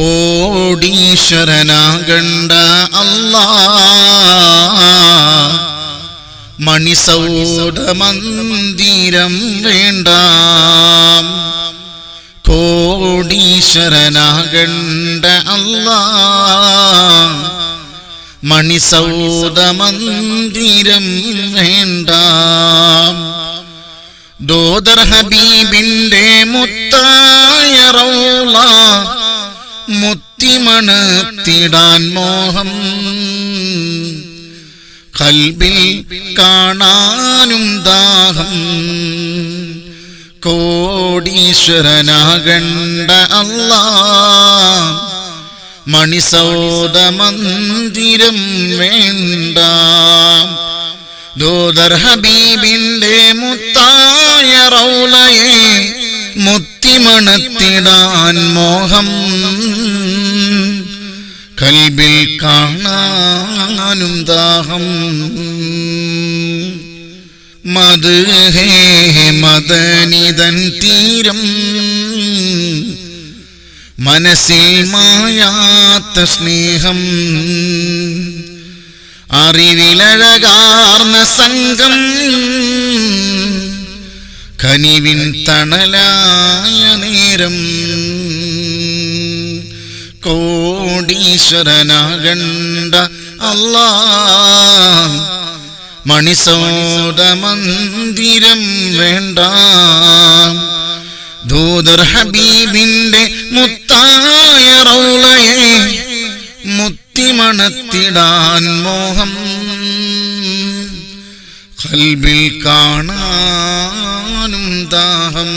കോടീശ്വരനാകണ്ട അല്ലാ. മണിസൗട മന്ദിരം വേണ്ട. കോടീശ്വരനാകണ്ട അല്ലാ. മണിസൗദ മന്ദിരം വേണ്ട. ദോദർ ഹബീബിന്റെ മുത്തായ റൗള. മുത്തിമണത്തിടാൻ മോഹം. കൽബിൽ കാണാനും ദാഹം. കോടീശ്വരനാകണ്ട അല്ലാ മണിസൗദ മന്ദിരം വേണ്ട. ദോദർ ഹബീബിന്റെ മുത്തായ റൗളയെ മുത്തിമണത്തിടാൻ മോഹം. കൽബിൽ കാണാനും ദാഹം. മത് മദനിതൻ തീരം. മനസ്സിൽ മായാത്ത സ്നേഹം. അറിവിലഴകാർന്ന സംഘം. കനിവിൻ തണലായ നേരം. കോടീശ്വരനാകണ്ട അല്ലാ മണിസോട മന്ദിരം വേണ്ട. ദൂതർ ഹബീബിന്റെ മുത്തായ റൗളയെ മുത്തിമണത്തിടാൻ മോഹം. കൽബിൽ കാണാനും ദാഹം.